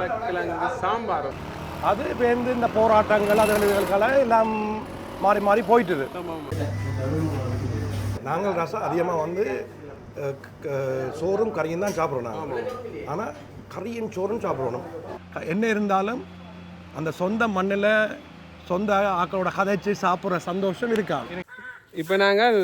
உருளைக்கிழங்கு சாம்பார். அது இப்போ வந்து இந்த போராட்டங்கள் அதுகளுக்கெல்லாம் எல்லாம் மாறி மாறி போயிட்டுது. நாங்கள் ரசம் அதிகமாக வந்து சோறும் கறியும் தான் சாப்பிட்றோம் நாங்கள் ஆனால் கறியும் சோறும் சாப்பிடணும். என்ன இருந்தாலும் அந்த சொந்த மண்ணில் சொந்த ஆக்களோட கதைச்சு சாப்பிட்ற சந்தோஷம் இருக்காது. இப்போ நாங்கள்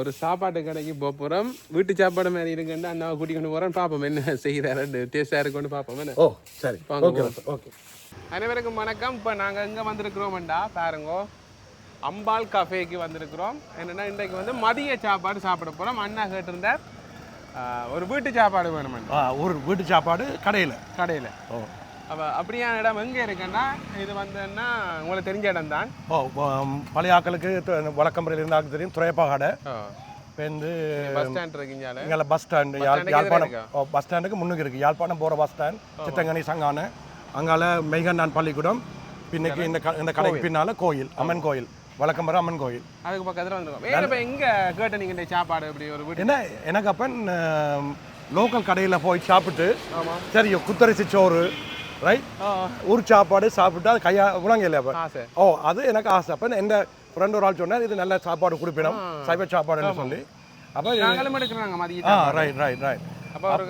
ஒரு சாப்பாட்டு கடைக்கு போக போகிறோம் வீட்டு சாப்பாடு மாதிரி இருக்குன்னு அண்ணாவை கூட்டி கொண்டு போகிறோம் பார்ப்போம் என்ன செய்கிறாரு டேஸ்டாக இருக்குன்னு பார்ப்போம் என்ன? ஓ சரி. ஓகே. ஓகே அனைவருக்கும் வணக்கம். இப்போ நாங்கள் எங்கே வந்திருக்கிறோம்டா பாருங்கோ. அம்பாள் கஃபேக்கு வந்திருக்கிறோம். என்னென்னா இன்றைக்கு வந்து மதிய சாப்பாடு சாப்பிட போகிறோம் அண்ணா கேட்டிருந்தார் ஒரு வீட்டு சாப்பாடு வேணுமெண்டு ஒரு வீட்டு சாப்பாடு கடையில். கடையில். ஓ. அப்போ அப்படியான இடம் எங்கே இருக்குன்னா இது வந்துன்னா உங்களுக்கு தெரிஞ்ச இடம் தான் ஓ பழைய ஆக்களுக்கு வழக்கம்பரையில் இருந்தாலும் தெரியும். துறையப்பா கடை இப்போ வந்து பஸ் ஸ்டாண்ட் இருக்கீங்களா இங்கே பஸ் ஸ்டாண்டு யாழ்ப்பாணம். பஸ் ஸ்டாண்டுக்கு முன்னுக்கு இருக்குது யாழ்ப்பாணம் போகிற பஸ் ஸ்டாண்ட் சித்தங்கனி சங்கான. அங்கால மெய்கண்டான் பள்ளிக்கூடம். பின்னுக்கு இந்த இந்த கடைக்கு பின்னால கோயில் அம்மன் கோயில். வழக்கம்பர அம்மன் கோயில். அதுக்கு பக்கத்தில் வந்துருக்கோம். வேறு இப்போ எங்கே கேட்ட நீங்கள் இந்த சாப்பாடு இப்படி ஒரு வீட்டு என்ன எனக்கு அப்பன் லோக்கல் கடையில் போய் சாப்பிட்டு சரி குத்தரிசி சோறு ரைட் ஆ ஊர் சாப்பாடு சாப்பிட்டு அது கையா இல்லையா அப்போ ஓ அது எனக்கு ஆசை. அப்போ எந்த ஃப்ரெண்ட் ஒரு ஆள் சொன்னார் இது நல்ல சாப்பாடு கொடுப்பிடும். சைவ சாப்பாடுன்னு சொல்லி. அப்போ நாங்களும் எடுக்கிறாங்க ஆ மதியம் ரைட் ரைட் ரைட் அப்போ ஒரு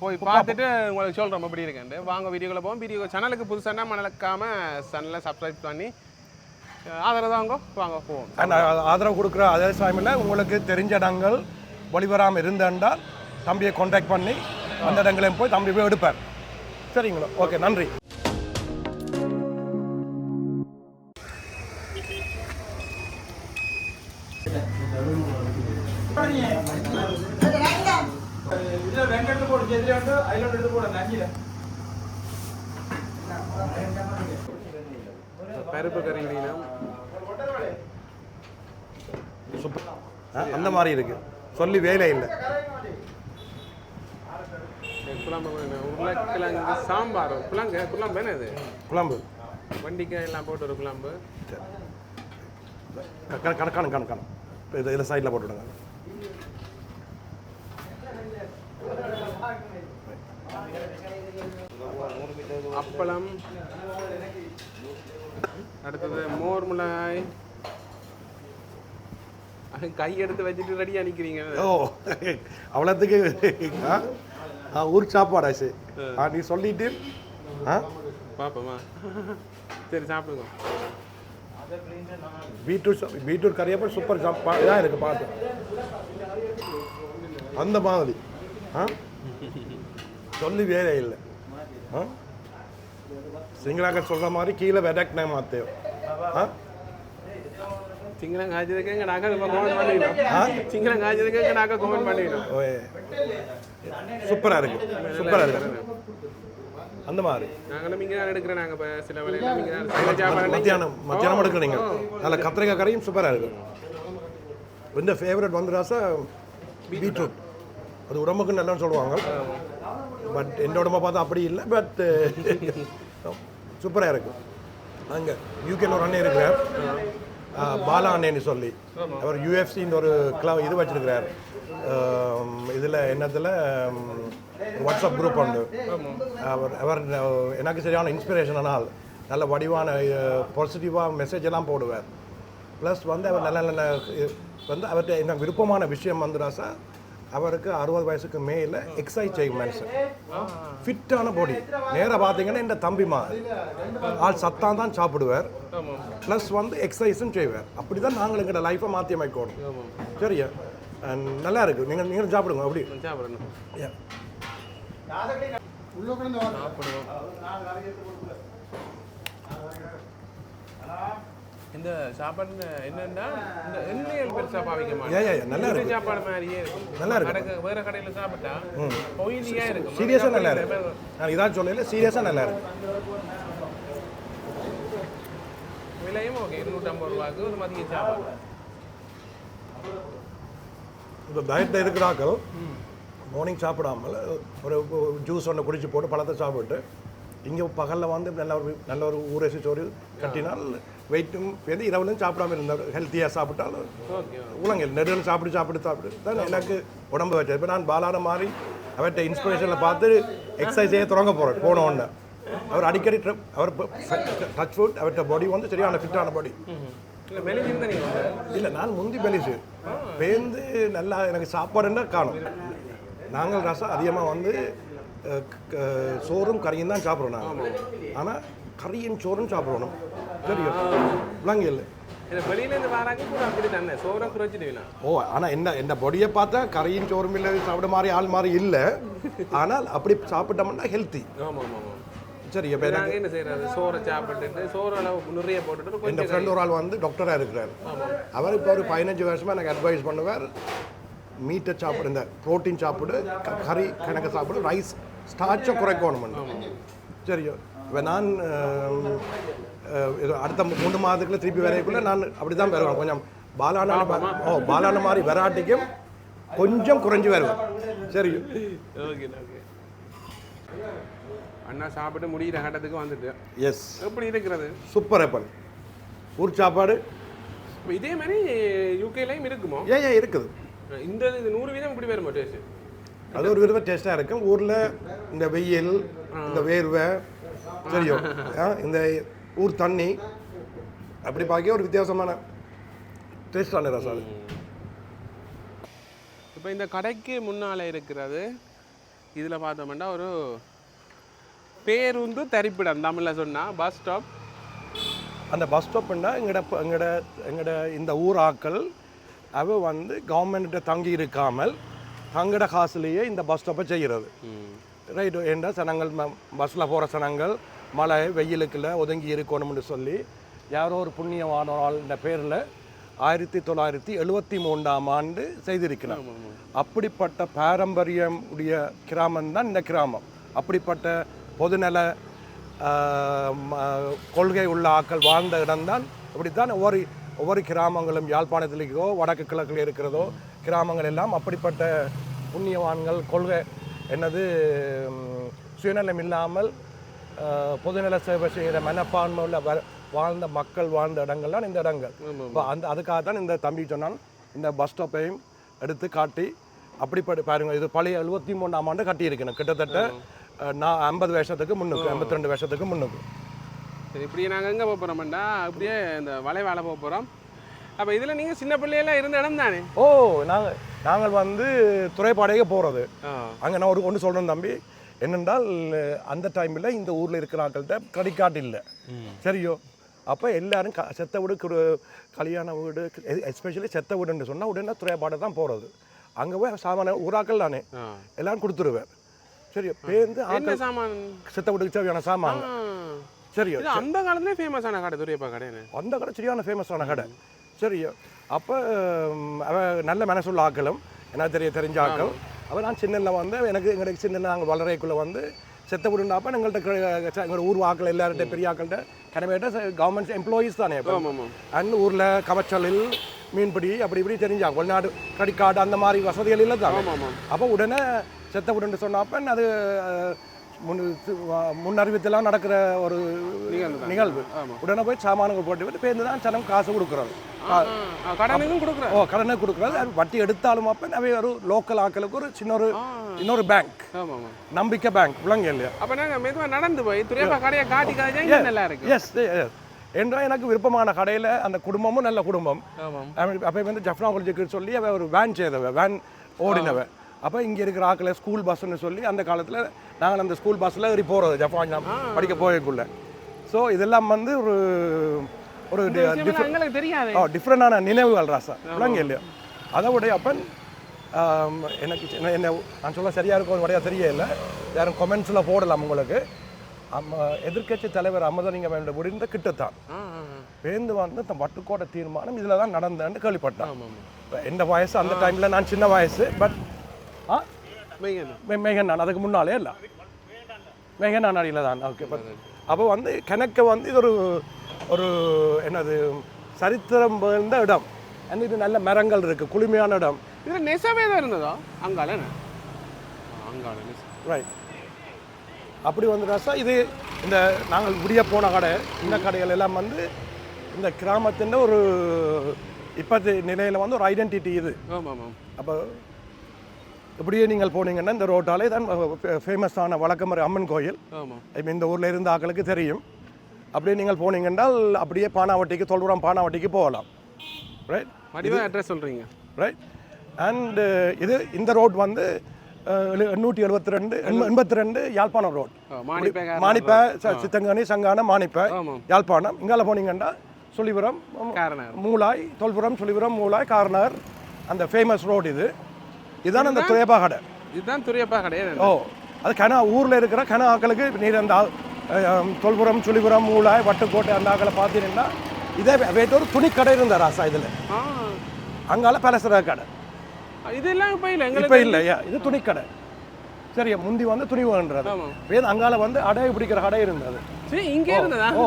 போய் பார்த்துட்டு உங்களுக்கு சொல்கிறோம் எப்படி இருக்குன்ட்டு. வாங்க வீடியோக்குள்ள போவோம். வீடியோ சேனலுக்கு புதுசானா மறக்காம சேனலை சப்ஸ்கிரைப் பண்ணி ஆதரவு தாங்க வாங்க. போவோம். ஆதரவு கொடுக்குற அதே சமயத்தில் உங்களுக்கு தெரிஞ்ச இடங்கள் ஒளிவராமல் இருந்தால் தம்பியை காண்டாக்ட் பண்ணி அந்த இடங்களையும் போய் தம்பி போய் எடுப்பார் சரிங்களா ஓகே நன்றி. பருப்பு கறி மீனம் சூப்பர். ஆ, அந்த மாதிரி இருக்கு. சொல்லி வேலை இல்லை. குழம்பு. உருளைக்கிழங்கு சாம்பார் குழம்பு குழம்பு என்ன இது? குழம்பு வண்டிக்காய் எல்லாம் போட்டு ஒரு குழம்பு கணக்கு கணக்கு கணக்கு கணக்கு இது இதில் சைடில் போட்டுவிடுங்க. அப்பளம். அடுத்தது மோர் மிளகாய் கை எடுத்து வச்சுட்டு ரெடியாக நிற்கிறீங்க ஓ அவ்வளோத்துக்கு ஊர் சாப்பாடாச்சு. ஆ. நீ சொல்லிட்டு. ஆ? பார்ப்போமா சரி சாப்பிடுங்க. பீட்ரூட் பீட்ரூட் கறியப்போ சூப்பர் சாப்பா இதாக இருக்குது பார்த்து அந்த மாதிரி. ஆ? சொல்லி வேலை இல்லை. ஆ? சிங்களாக்க சொல்கிற மாதிரி கீழே வெடக்னே மாற்றேன் ஆ? சிங்களம் காய்ச்சதுக்கு எங்க நாக்க கமெண்ட் பண்ணிடணும் சிங்களம் காய்ச்சதுக்கு எங்க நாக்க கமெண்ட் பண்ணிடணும் சூப்பராக இருக்கு. சூப்பராக இருக்கு. அந்த மாதிரி. நாங்களும் இங்கே தான் எடுக்கிறோம். நாங்கள் இப்போ சில வேலையில் மத்தியானம் மத்தியானம் அதில் கத்திரிக்காய் கறியும் சூப்பராக இருக்கு. இந்த ஃபேவரட் வந்து ராசா பீட்ரூட் அது உடம்புக்கு நல்லன்னு சொல்லுவாங்க. பட் எந்த உடம்ப பார்த்தா அப்படி இல்லை. பட் சூப்பராக இருக்கு. அங்கே யூகேல ஒரு அண்ணன் இருக்கிறார். பாலா அண்ணேன்னு சொல்லி. அவர் யூஎஃப்சின்னு ஒரு கிளப் இது வச்சிருக்கிறார். இதில் என்னத்தில் வாட்ஸ்அப் குரூப் உண்டு. அவர் அவர் எனக்கு சரியான இன்ஸ்பிரேஷனான ஆள். நல்ல வடிவான பாசிட்டிவாக மெசேஜ் எல்லாம் போடுவார். ப்ளஸ் வந்து அவர் நல்ல நல்ல வந்து அவர்கிட்ட என்ன விருப்பமான விஷயம் வந்துடா சார் அவருக்கு அறுபது வயசுக்கு மேலே எக்ஸசைஸ் செய்யும் மனுஷன் ஃபிட்டான பாடி நேராக பார்த்தீங்கன்னா இந்த தம்பிமா ஆள் சத்தான் தான் சாப்பிடுவார். ப்ளஸ் வந்து எக்ஸசைஸும் செய்வார். அப்படி தான் நாங்கள் எங்களோட லைஃப்பை மாற்றி அமைக்கணும். சரியா? நல்லா இருக்கு நீங்கள் நீங்களும் சாப்பிடுங்க அப்படி. இந்த சாப்பாடு என்னன்னா இந்த எண்ணெய்கள் பெருசாக பாவிக்க மாட்டேன். நல்லா இருக்கு. சாப்பாடு மாதிரியே நல்லா இருக்கு. கடைக்கு வேற கடையில் சாப்பிட்டா ஒயிலியா இருக்கும். சீரியஸாக நல்லா இருக்கு. நான் இதான் சொல்லல சீரியஸாக நல்லா இருக்கு. விலையும் ஓகே இருநூற்றம்பது ரூபாய்க்கு ஒரு மதிய சாப்பாடு. இந்த டயட்டில் இருக்கிறாக்கள் மார்னிங் சாப்பிடாமல் ஒரு ஜூஸ் ஒன்று குடிச்சு போட்டு பழத்தை சாப்பிட்டு இங்கே பகலில் வந்து நல்ல ஒரு நல்ல ஒரு ஊரேசி சோறு கட்டினால் வெயிட்டும் வந்து இரவுலையும் சாப்பிடாம இருந்தார் ஹெல்த்தியாக சாப்பிட்டாலும் உலங்கள் நெடுவில் சாப்பிட்டு சாப்பிட்டு சாப்பிட்டு தான் எனக்கு உடம்பு வச்சது. இப்போ நான் பாலான மாதிரி அவர்கிட்ட இன்ஸ்பிரேஷனில் பார்த்து எக்ஸசைஸ் செய்ய தொடங்க போகிறார் போன உடனே. அவர் அடிக்கடி tr- அவர் டச் ஃபுட் அவர்கிட்ட பாடி வந்து சரியான ஃபிட்டான பாடி இல்லை நான் முந்தி பெலிசு பேந்து நல்லா எனக்கு சாப்பாடுன்னா காணும். நாங்கள் ரசம் அதிகமாக வந்து சோறும் கறியும் தான் சாப்பிட்றோம் நாங்கள் ஆனால் கறியும் சோறும் சாப்பிடணும் தெரியும். விளங்கு இல்லை இல்லை வெளியிலேருந்து வராங்க கூட அப்படி தானே? சோறை குறைச்சிடுவீங்களா ஓ ஆனால் என்ன என்ன பொடியை பார்த்தா கறியும் சோறும் இல்லை சாப்பிட மாதிரி ஆள் மாதிரி இல்லை. ஆனால் அப்படி சாப்பிட்டோம்னா ஹெல்த்தி சரி இப்போ எனக்கு என்ன செய்யறது? சோறை சாப்பிட்டுட்டு சோறு அளவு நிறைய போட்டுட்டு என் ஃப்ரெண்ட் ஒரு ஆள் வந்து டாக்டராக இருக்கிறார். அவர் இப்போ ஒரு பதினஞ்சு வருஷமாக எனக்கு அட்வைஸ் பண்ணுவார் மீட்டை சாப்பிடு இந்த ப்ரோட்டீன் சாப்பிடு கறி கணக்கு சாப்பிடு ரைஸ் ஸ்டார்ச்சை குறைக்கணும் சரியோ? இப்போ நான் அடுத்த மூணு மாதத்துக்குள்ள திருப்பி வரைக்குள்ள நான் அப்படி தான் வருவேன். கொஞ்சம் பாலான ஓ பாலான மாதிரி வெராட்டிக்கும் கொஞ்சம் குறைஞ்சி வருவேன். சரி அண்ணா சாப்பிட்டு முடிகிற கட்டத்துக்கு வந்துட்டு. எஸ் எப்படி இருக்கிறது? சூப்பர் ஆப்பிள் ஊர் சாப்பாடு? இதே மாதிரி யூகேலையும் இருக்குமோ? ஏன் ஏன் இருக்குது? இந்த இது நூறு வீதம் இப்படி வருமா டேஸ்ட் அது ஒரு விதமாக டேஸ்ட்டாக இருக்கும் ஊரில் இந்த வெயில் இந்த வேர்வை தெரியும். இந்த ஊர் தண்ணி அப்படி பார்க்க ஒரு வித்தியாசமான டேஸ்டான ரசம் அது. இப்போ இந்த கடைக்கு முன்னால் இருக்கிறது இதில் பார்த்தோம்னா ஒரு பேருந்து தரிப்பிடம் தமிழில் சொன்னால் பஸ் ஸ்டாப் அந்த பஸ் ஸ்டாப்னா எங்கட எங்கட எங்கட இந்த ஊர் ஆக்கள் அவ வந்து கவர்மெண்ட்ட தங்கி இருக்காமல் தங்கட காசுலேயே இந்த பஸ் ஸ்டாப்பை செய்கிறது ரைட்டு ஏண்டா சனங்கள் பஸ்ஸில் போகிற சனங்கள் மழை வெயிலுக்குள்ள ஒதுங்கி இருக்கணும்னு சொல்லி யாரோ ஒரு புண்ணியவான பேரில் ஆயிரத்தி தொள்ளாயிரத்தி எழுபத்தி மூன்றாம் ஆண்டு செய்திருக்கிறார். அப்படிப்பட்ட பாரம்பரியம் உடைய கிராமம் தான் இந்த கிராமம். அப்படிப்பட்ட பொதுநல கொள்கை உள்ள ஆக்கள் வாழ்ந்த இடம்தான். இப்படித்தான் ஒவ்வொரு ஒவ்வொரு கிராமங்களும் யாழ்ப்பாணத்திலேயோ வடக்கு கிழக்கில் இருக்கிறதோ கிராமங்கள் எல்லாம் அப்படிப்பட்ட புண்ணியவான்கள் கொள்கை என்னது சுயநலம் இல்லாமல் பொதுநல சேவை செய்கிற மனப்பான்மை உள்ள வ- வாழ்ந்த மக்கள் வாழ்ந்த இடங்கள் தான் இந்த இடங்கள். இப்போ அந்த அதுக்காக தான் இந்த தம்பி சொன்னான் இந்த பஸ் ஸ்டாப்பையும் எடுத்து காட்டி அப்படிப்பட்ட பாருங்க இது பழைய எழுபத்தி மூணாம் ஆண்டு கட்டியிருக்கணும். கிட்டத்தட்ட நான் ஐம்பது வருஷத்துக்கு முன்னுக்கு ஐம்பத்தி ரெண்டு வருஷத்துக்கு முன்னுக்கு. சரி இப்படி நாங்கள் எங்கே போக போகிறோம்டா அப்படியே இந்த வளைவால போக போகிறோம் அப்போ இதில் நீங்கள் சின்ன பிள்ளையெல்லாம் இருந்த இடம் தானே? ஓ நாங்கள் நாங்கள் வந்து துறைப்பாடையே போகிறது அங்கே நான் ஒரு ஒன்று சொல்கிறேன் தம்பி. என்னென்றால் அந்த டைமில் இந்த ஊரில் இருக்கிற ஆட்கள்கிட்ட கடிக்காட்டு இல்லை. சரியோ? அப்போ எல்லாரும் க செத்த வீடு கல்யாண வீடு எஸ்பெஷலி செத்த வீடுன்னு சொன்னால் உடனே துறைப்பாடை தான் போகிறது அங்கே போய் சாமான ஊராக்கள் தானே. எல்லாரும் கொடுத்துருவேன். சரி பேருந்து என்ன சாமான்? செத்த வீட்டுக்கு தேவையான சாமான். இது அந்த காலத்துலேயே ஃபேமஸான கடை துரியப்பா கடைன்னு அந்த கடை சரியான ஃபேமஸான கடை. சரியோ அப்போ அவ நல்ல மனசுள்ள ஆக்களும் என்ன தெரிய தெரிஞ்ச ஆக்கள் அவள் நான் சின்னல வந்து எனக்கு எங்களுக்கு சின்ன நாங்கள் வளரைக்குள்ளே வந்து செத்த விடுனாப்ப எங்கள்கிட்ட எங்களோட ஊர் ஆக்கள் எல்லார்கிட்ட பெரிய ஆக்கள்கிட்ட கடமையிட்ட கவர்மெண்ட் எம்ப்ளாயீஸ் தானே அண்ட் ஊரில் கமச்சலில் மீன்பிடி அப்படி இப்படி தெரிஞ்சாங்க. வெளிநாடு கிரெடிட் கார்டு அந்த மாதிரி வசதிகள் இல்லை தான். அப்போ உடனே செத்த விடுன்னு சொன்னப்ப அது முன் முன் அறிவித்தெல்லாம் நடக்கிற ஒரு நிகழ்வு. உடனே போய் சாமான்கள் போட்டு விட்டு பேருந்து தான் சனம் காசு கொடுக்குறேன் ஓ கடனை கொடுக்குறது அது வட்டி எடுத்தாலும் அப்போ அவை ஒரு லோக்கல் ஆக்களுக்கு ஒரு சின்ன ஒரு இன்னொரு பேங்க் நம்பிக்கை பேங்க் விளங்க இல்லையா? அப்போ நாங்கள் மெதுவாக நடந்து போய் துரியப்பா கடையை காட்டி காய்ச்சா நல்லா இருக்கு? எஸ் என்றால் எனக்கு விருப்பமான கடையில் அந்த குடும்பமும் நல்ல குடும்பம். அப்போ வந்து ஜஃப்னா காலேஜுக்கு சொல்லி அவ ஒரு வேன் செய்தவ வேன் ஓடினவ. அப்போ இங்கே இருக்கிற ஆக்களை ஸ்கூல் பஸ்ஸுன்னு சொல்லி அந்த காலத்தில் நாங்கள் அந்த ஸ்கூல் பஸ்ஸில் ஏறி போகிறது ஜப்பான் படிக்க போயக்குள்ள ஸோ இதெல்லாம் வந்து ஒரு ஒரு தெரியாது. ஓ டிஃப்ரெண்டான நினைவுகள் ராசா. விளங்க இல்லையா? அதை விட அப்பன் எனக்கு சின்ன- என்ன நான் சொல்ல சரியாக இருக்கும் வரையா தெரியல யாரும் கொமெண்ட்ஸில் போடலாம் உங்களுக்கு. அம்ம எதிர்க்கட்சி தலைவர் அம்மதலிங்க வேண்ட முடிந்த கிட்டத்தான். பேருந்து வந்து இந்த வட்டுக்கோட்டை தீர்மானம் இதில் தான் நடந்தேன்னு கேள்விப்பட்டேன். எந்த வயசு? அந்த டைமில் நான் சின்ன வயசு. பட் ஆ? வைங்க மே- மேகன் நான் அதுக்கு முன்னாலே இல்லை. மேகன் நான் அடியில் தான். ஓகே அப்போ வந்து கணக்க வந்து இது ஒரு ஒரு என்னது சரித்திரம் புகழ்ந்த இடம். அண்ட் இது நல்ல மரங்கள் இருக்குது குளுமையான இடம். இதில் நெசவே தான் இருந்ததா? அங்கால அங்கால ரைட் அப்படி வந்து ரசா இது இந்த நாங்கள் விடிய போன கடை இந்த கடைகள் எல்லாம் வந்து இந்த கிராமத்தின் ஒரு இப்போது நிலையில் வந்து ஒரு ஐடென்டிட்டி இது. ஆமாம் ஆமாம். அப்போ இப்படியே நீங்கள் போனீங்கன்னா இந்த ரோட்டாலே தான் ஃபேமஸான வழக்கமறை அம்மன் கோயில். இந்த ஊரில் இருந்த ஆட்களுக்கு தெரியும். அப்படியே நீங்கள் போனீங்கன்றால் அப்படியே பானாவட்டிக்கு தொல்புரம் பானாவட்டிக்கு போகலாம். ரைட் வடிவா அட்ரஸ் சொல்கிறீங்க ரைட் அண்டு இது இந்த ரோட் வந்து எண்ணூற்றி எழுபத்தி ரெண்டு எண்பத்தி ரெண்டு யாழ்ப்பாணம் ரோட் மாணிப்பே சித்தங்கனி சங்கான ஆமாம் யாழ்ப்பாணம். இங்கால போனீங்கன்னா காரணம் மூலாய் தொல்புரம் சுழிபுரம் மூலாய் கார்னர் அந்த ஃபேமஸ் ரோடு இது. இதுதான் அந்த துயபா கடை. இதுதான் துரியப்பா கிடையாது ஓ அது கன ஊரில் இருக்கிற கன ஆக்களுக்கு நீர் அந்த தொல்புரம் சுழிபுரம் மூலாய் வட்டுக்கோட்டை அந்த ஆக்களை பார்த்தீங்கன்னா இதே வேற ஒரு துணிக்கடை இருந்த ராசா இதில். அங்கால பலசர கடை. இதெல்லாம் இப்போ இல்லை இப்போ இல்லையா இது துணிக்கடை சரியா முந்தி வந்து துணி வேண்டது வேறு அங்கால வந்து அடகு பிடிக்கிற கடை இருந்தது. சரி இங்கே இருந்ததா? ஓ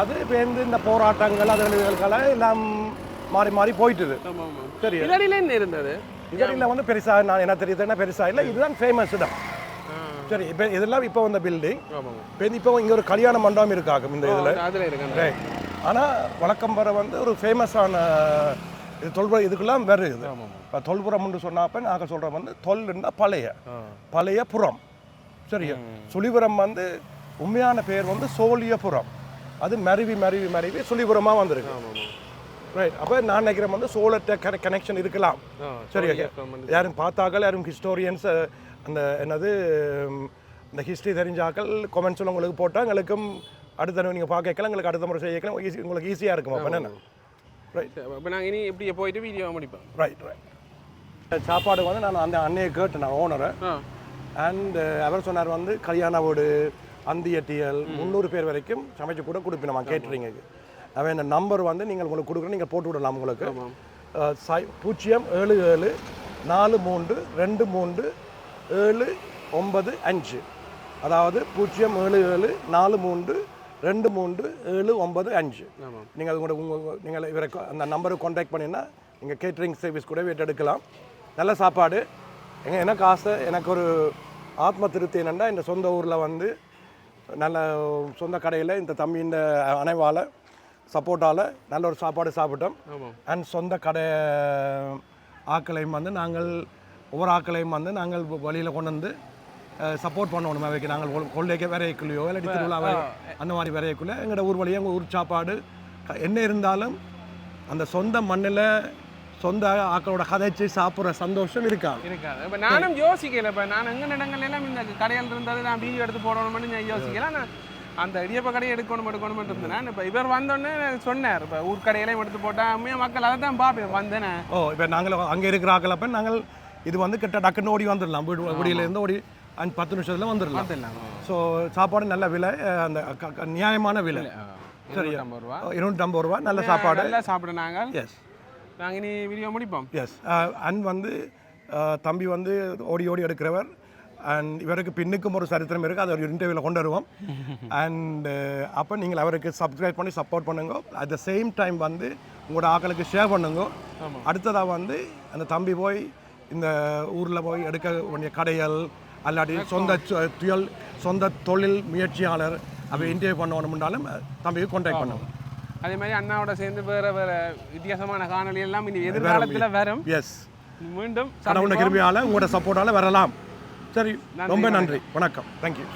அது பேருந்து இந்த போராட்டங்கள் அதுகளுக்கெல்லாம் எல்லாம் மாறி மாறி போயிட்டுது. சரி என்ன இருந்தது? இதெல்லாம் வந்து பெருசா நான் என்ன தெரியுதுன்னா பெருசா இல்லை இதுதான் ஃபேமஸ் தான் சரி இப்போ இதெல்லாம் இப்போ வந்த பில்டிங் இப்போ இப்போ இங்கே ஒரு கல்யாண மண்டபம் இருக்காகும் இந்த இதில். ஆனால் வழக்கம் வர வந்து ஒரு ஃபேமஸான இது தொல்புரம் இதுக்கெல்லாம் வேறு இது. இப்போ தொல்புரம்னு சொன்னாப்ப நாங்கள் சொல்கிறோம் வந்து தொல்லுன்னா பழைய. பழைய புறம். சரியா சுழிபுரம் வந்து உண்மையான பேர் வந்து சோழியபுரம். அது மருவி மருவி மருவி சுழிபுரமாக வந்திருக்கு. ரைட் அப்போ நான் நினைக்கிறேன் வந்து சோழட்ட கனெக்ஷன் இருக்கலாம். சரி சரி யாரும் பார்த்தாக்கள் யாரும் ஹிஸ்டோரியன்ஸ் அந்த என்னது இந்த ஹிஸ்ட்ரி தெரிஞ்சாக்கள் கொமெண்ட்ஸில் உங்களுக்கு போட்டால் எங்களுக்கும் அடுத்த தடவை நீங்கள் பார்க்கலாம் எங்களுக்கு அடுத்த முறை செய்யக்கலாம் ஈஸி உங்களுக்கு ஈஸியாக இருக்கும் அப்போ என்ன ரைட் இப்போ நாங்கள் இனி இப்படியே போயிட்டு வீடியோ முடிப்போம். ரைட் ரைட் சாப்பாடு வந்து நான் அந்த அன்னையை கேட்டேன் நான் ஓனரை அண்ட் அவர் சொன்னார் வந்து கல்யாண வீடு அந்தியட்டியல் முந்நூறு பேர் வரைக்கும் சமைச்சு கூட கொடுப்போம் நம்ம கேட்ரிங்குக்கு அவன் இந்த நம்பர் வந்து நீங்கள் உங்களுக்கு கொடுக்குறோம் நீங்கள் போட்டு விடலாம் உங்களுக்கு. பூஜ்ஜியம் ஏழு ஏழு நாலு மூன்று ரெண்டு மூன்று ஏழு ஒன்பது அஞ்சு. அதாவது பூஜ்ஜியம் ஏழு ஏழு நாலு மூன்று ரெண்டு மூன்று ஏழு ஒன்பது அஞ்சு. நீங்கள் உங்களோட உங்கள் நீங்கள் இவரை அந்த நம்பருக்கு காண்டாக்ட் பண்ணினா நீங்கள் கேட்ரிங் சர்வீஸ் கூட வீட்டு எடுக்கலாம். நல்ல சாப்பாடு. எங்க எனக்கு ஆசை எனக்கு ஒரு ஆத்ம திருப்தி என்னென்னா இந்த சொந்த ஊரில் வந்து நல்ல சொந்த கடையில் இந்த தம்பியின் அனைவால் சப்போர்ட்டால் நல்ல ஒரு சாப்பாடு சாப்பிட்டோம். அண்ட் சொந்த கடை ஆக்களையும் வந்து நாங்கள் ஒவ்வொரு ஆக்களையும் வந்து நாங்கள் வழியில் கொண்டு வந்து சப்போர்ட் பண்ணணும். அவைக்கு நாங்கள் கொள்- கொள்ளைக்கு விரையக்குள்ளையோ இல்லாட்டி திருவிழா வரை- அந்த மாதிரி விரையக்குள்ள எங்களோட ஊர் வழியாக எங்கள் ஊர் சாப்பாடு என்ன இருந்தாலும் அந்த சொந்த மண்ணில் சொந்த ஆக்களோட கதைச்சு சாப்பிட்ற சந்தோஷம் இருக்கா இருக்காது. இப்போ நானும் யோசிக்கல. இப்போ நான் எங்க இடங்கள் எல்லாம் இந்த கடையில் இருந்தது நான் வீடியோ எடுத்து போடணும்னு நான் யோசிக்கல. நான் அந்த இடியப்ப கடையை எடுக்கணும் எடுக்கணும் இருந்தேன் இப்போ இவர் வந்தோடனே சொன்னார். இப்போ ஊர் கடையிலையும் எடுத்து போட்டா உண்மையாக மக்கள் அதை தான் பார்ப்பேன் வந்தேனே. ஓ இப்போ நாங்கள் அங்கே இருக்கிற ஆக்களப்ப நாங்கள் இது வந்து கிட்ட டக்குன்னு ஓடி வந்துடலாம். வீடு வீடியிலேருந்து ஓடி அஞ்சு பத்து நிமிஷத்தில் வந்துடலாம். வந்துடலாம் ஸோ சாப்பாடு நல்ல விலை அந்த நியாயமான விலை. சரி ஐம்பது ரூபா. நல்ல சாப்பாடு. நல்லா சாப்பிட நாங்கள். எஸ் நாங்கள் இனி வீடியோ முடிப்போம். எஸ் அண்ட் வந்து தம்பி வந்து ஓடி ஓடி எடுக்கிறவர். அண்ட் இவருக்கு பின்னுக்கும் ஒரு சரித்திரம் இருக்குது அதை ஒரு இன்டர்வியூவில் கொண்டு வருவோம். அண்ட் அப்போ நீங்கள் அவருக்கு சப்ஸ்கிரைப் பண்ணி சப்போர்ட் பண்ணுங்க. அட் த சேம் டைம் வந்து உங்களோட ஆக்களுக்கு ஷேர் பண்ணுங்க. அடுத்ததாக வந்து அந்த தம்பி போய் இந்த ஊரில் போய் எடுக்க வேண்டிய கடைகள் அல்லாட்டி சொந்த துயல் சொந்த தொழில் முயற்சியாளர் அப்போ இன்டர்வியூ பண்ணணும்னாலும் தம்பியை கான்டாக்ட் பண்ணுங்க அதே மாதிரி அண்ணாவோட சேர்ந்து வேற வேற வித்தியாசமான காணொளி எல்லாம் இனி எதிர்காலத்தில் வரும். எஸ் மீண்டும் கடவுள கிருபியால் உங்களோட சப்போர்ட்டால் வரலாம். சரி ரொம்ப நன்றி. வணக்கம். தேங்க்யூ